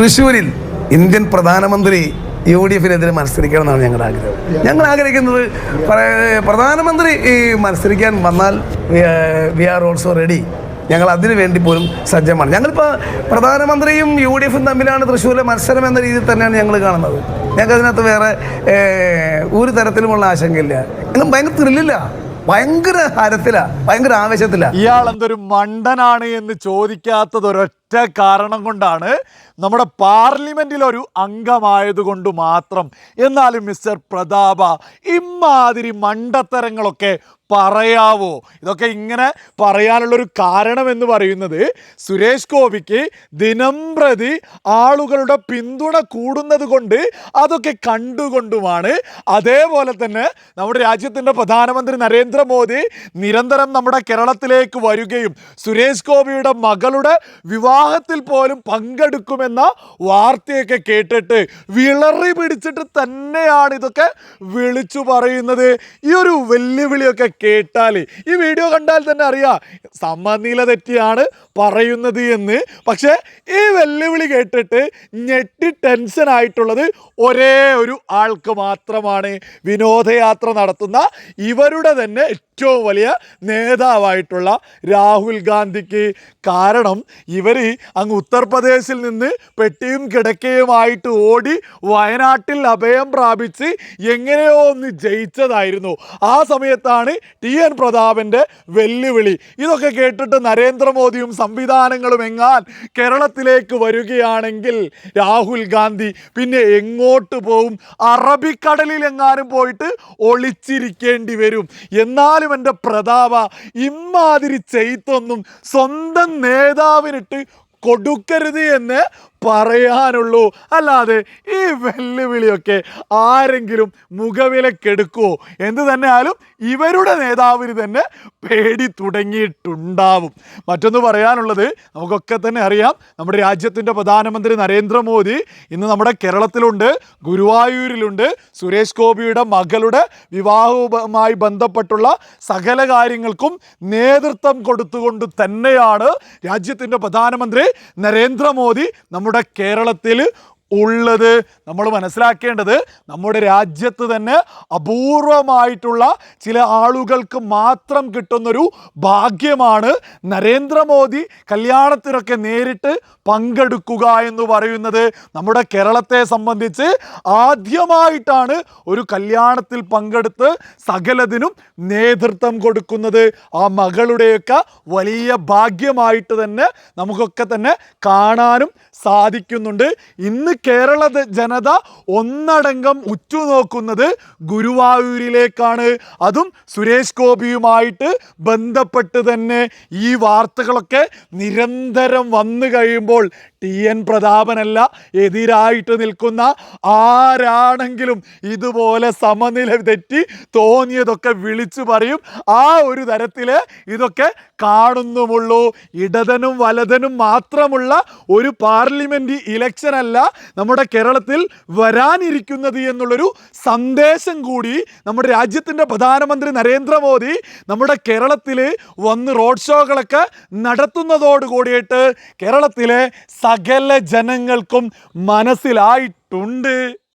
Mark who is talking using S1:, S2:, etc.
S1: തൃശ്ശൂരിൽ ഇന്ത്യൻ പ്രധാനമന്ത്രി U D എഫിനെതിരെ മത്സരിക്കണം എന്നാണ് ഞങ്ങളുടെ ആഗ്രഹം. ഞങ്ങൾ ആഗ്രഹിക്കുന്നത് പ്ര- പ്രധാനമന്ത്രി ഈ മത്സരിക്കാൻ വന്നാൽ വി ആർ ഓൾസോ റെഡി. ഞങ്ങൾ അതിനു വേണ്ടി പോലും സജ്ജമാണ്. ഞങ്ങളിപ്പോൾ പ്രധാനമന്ത്രിയും യു ഡി എഫും തമ്മിലാണ് തൃശ്ശൂരിലെ മത്സരം എന്ന രീതിയിൽ തന്നെയാണ് ഞങ്ങൾ കാണുന്നത്. ഞങ്ങൾക്ക് അതിനകത്ത് വേറെ ഒരു തരത്തിലുമുള്ള ആശങ്കയില്ല. ഞങ്ങൾ ഭയങ്കര ത്രില്ലില്ല. ഭയങ്കര ഹരത്തിലാണ് ഭയങ്കര ആവേശത്തിലാണ്
S2: ഇയാൾ എന്തൊരു മണ്ടനാണ് എന്ന് ചോദിക്കാത്തത് ഒരൊറ്റ കാരണം കൊണ്ടാണ് നമ്മുടെ പാർലമെന്റിൽ ഒരു അംഗമായതുകൊണ്ട് മാത്രം. എന്നാലും മിസ്റ്റർ പ്രതാപ ഇമാതിരി മണ്ടത്തരങ്ങളൊക്കെ പറയാവോ? ഇതൊക്കെ ഇങ്ങനെ പറയാനുള്ളൊരു കാരണം എന്ന് പറയുന്നത് സുരേഷ് ഗോപിക്ക് ദിനം പ്രതി ആളുകളുടെ പിന്തുണ കൂടുന്നത് കൊണ്ട് അതൊക്കെ കണ്ടുകൊണ്ടുമാണ്. അതേപോലെ തന്നെ നമ്മുടെ രാജ്യത്തിന്റെ പ്രധാനമന്ത്രി നരേന്ദ്രമോദി നിരന്തരം നമ്മുടെ കേരളത്തിലേക്ക് വരികയും സുരേഷ് ഗോപിയുടെ മകളുടെ വിവാഹത്തിൽ പോലും പങ്കെടുക്കുമെന്ന വാർത്തയൊക്കെ കേട്ടിട്ട് വിളറി പിടിച്ചിട്ട് തന്നെയാണ് ഇതൊക്കെ വിളിച്ചു പറയുന്നത്. ഈ ഒരു വെല്ലുവിളിയൊക്കെ കേട്ടാൽ ഈ വീഡിയോ കണ്ടാൽ തന്നെ അറിയാം സമനില തെറ്റിയാണ് പറയുന്നത് എന്ന്. പക്ഷേ ഈ വെല്ലുവിളി കേട്ടിട്ട് ഞെട്ടി ടെൻഷൻ ആയിട്ടുള്ളത് ഒരേ ഒരു ആൾക്ക് മാത്രമാണ്. വിനോദയാത്ര നടത്തുന്ന ഇവരുടെ തന്നെ ഏറ്റവും വലിയ നേതാവായിട്ടുള്ള രാഹുൽ ഗാന്ധിക്ക്. കാരണം ഇവർ അങ്ങ് ഉത്തർപ്രദേശിൽ നിന്ന് പെട്ടിയും കിടക്കയുമായിട്ട് ഓടി വയനാട്ടിൽ അഭയം പ്രാപിച്ച് എങ്ങനെയോ ഒന്ന് ജയിച്ചതായിരുന്നു. ആ സമയത്താണ് ടി എൻ പ്രതാപന്റെ വെല്ലുവിളി. ഇതൊക്കെ കേട്ടിട്ട് നരേന്ദ്രമോദിയും സംവിധാനങ്ങളും എങ്ങാൻ കേരളത്തിലേക്ക് വരികയാണെങ്കിൽ രാഹുൽ ഗാന്ധി പിന്നെ എങ്ങോട്ട് പോവും? അറബിക്കടലിൽ എങ്ങാനും പോയിട്ട് ഒളിച്ചിരിക്കേണ്ടി വരും. എന്നാലും എന്റെ പ്രതാപ ഇമാതിരി ചെയ്ത്തൊന്നും സ്വന്തം നേതാവിനിട്ട് കൊടുക്കരുത് എന്ന് പറയാനുള്ളൂ. അല്ലാതെ ഈ വെല്ലുവിളിയൊക്കെ ആരെങ്കിലും മുഖവിലക്കെടുക്കുമോ എന്ത് തന്നെയാലും ഇവരുടെ നേതാവിന് തന്നെ പേടി തുടങ്ങിയിട്ടുണ്ടാവും. മറ്റൊന്ന് പറയാനുള്ളത് നമുക്കൊക്കെ തന്നെ അറിയാം നമ്മുടെ രാജ്യത്തിന്റെ പ്രധാനമന്ത്രി നരേന്ദ്രമോദി ഇന്ന് നമ്മുടെ കേരളത്തിലുണ്ട് ഗുരുവായൂരിലുണ്ട്. സുരേഷ് ഗോപിയുടെ മകളുടെ വിവാഹവുമായി ബന്ധപ്പെട്ടുള്ള സകല കാര്യങ്ങൾക്കും നേതൃത്വം കൊടുത്തുകൊണ്ട് തന്നെയാണ് രാജ്യത്തിന്റെ പ്രധാനമന്ത്രി നരേന്ദ്രമോദി നമ്മുടെ കേരളത്തിൽ ഉള്ളത്. നമ്മൾ മനസ്സിലാക്കേണ്ടത് നമ്മുടെ രാജ്യത്ത് തന്നെ അപൂർവമായിട്ടുള്ള ചില ആളുകൾക്ക് മാത്രം കിട്ടുന്നൊരു ഭാഗ്യമാണ് നരേന്ദ്രമോദി കല്യാണത്തിനൊക്കെ നേരിട്ട് പങ്കെടുക്കുക എന്ന് പറയുന്നത്. നമ്മുടെ കേരളത്തെ സംബന്ധിച്ച് ആദ്യമായിട്ടാണ് ഒരു കല്യാണത്തിൽ പങ്കെടുത്ത് സകലതിനും നേതൃത്വം കൊടുക്കുന്നത്. ആ മകളുടെയൊക്കെ വലിയ ഭാഗ്യമായിട്ട് തന്നെ നമുക്കൊക്കെ തന്നെ കാണാനും സാധിക്കുന്നുണ്ട്. ഇന്ന് കേരള ജനത ഒന്നടങ്കം ഉറ്റുനോക്കുന്നത് ഗുരുവായൂരിലേക്കാണ്. അതും സുരേഷ് ഗോപിയുമായിട്ട് ബന്ധപ്പെട്ട് തന്നെ ഈ വാർത്തകളൊക്കെ നിരന്തരം വന്നു കഴിയുമ്പോൾ ടി എൻ പ്രതാപനല്ല എതിരായിട്ട് നിൽക്കുന്ന ആരാണെങ്കിലും ഇതുപോലെ സമനില തെറ്റി തോന്നിയതൊക്കെ വിളിച്ചു പറയും. ആ ഒരു തരത്തിൽ ഇതൊക്കെ കാണുന്നുമുള്ളൂ. ഇടതനും വലതനും മാത്രമുള്ള ഒരു പാർലമെന്റ് ഇലക്ഷൻ അല്ല നമ്മുടെ കേരളത്തിൽ വരാനിരിക്കുന്നത് എന്നുള്ളൊരു സന്ദേശം കൂടി നമ്മുടെ രാജ്യത്തിന്റെ പ്രധാനമന്ത്രി നരേന്ദ്രമോദി നമ്മുടെ കേരളത്തിൽ വന്ന് റോഡ് ഷോകളൊക്കെ നടത്തുന്നതോടുകൂടിയിട്ട് കേരളത്തിലെ സകല ജനങ്ങൾക്കും മനസ്സിലായിട്ടുണ്ട്.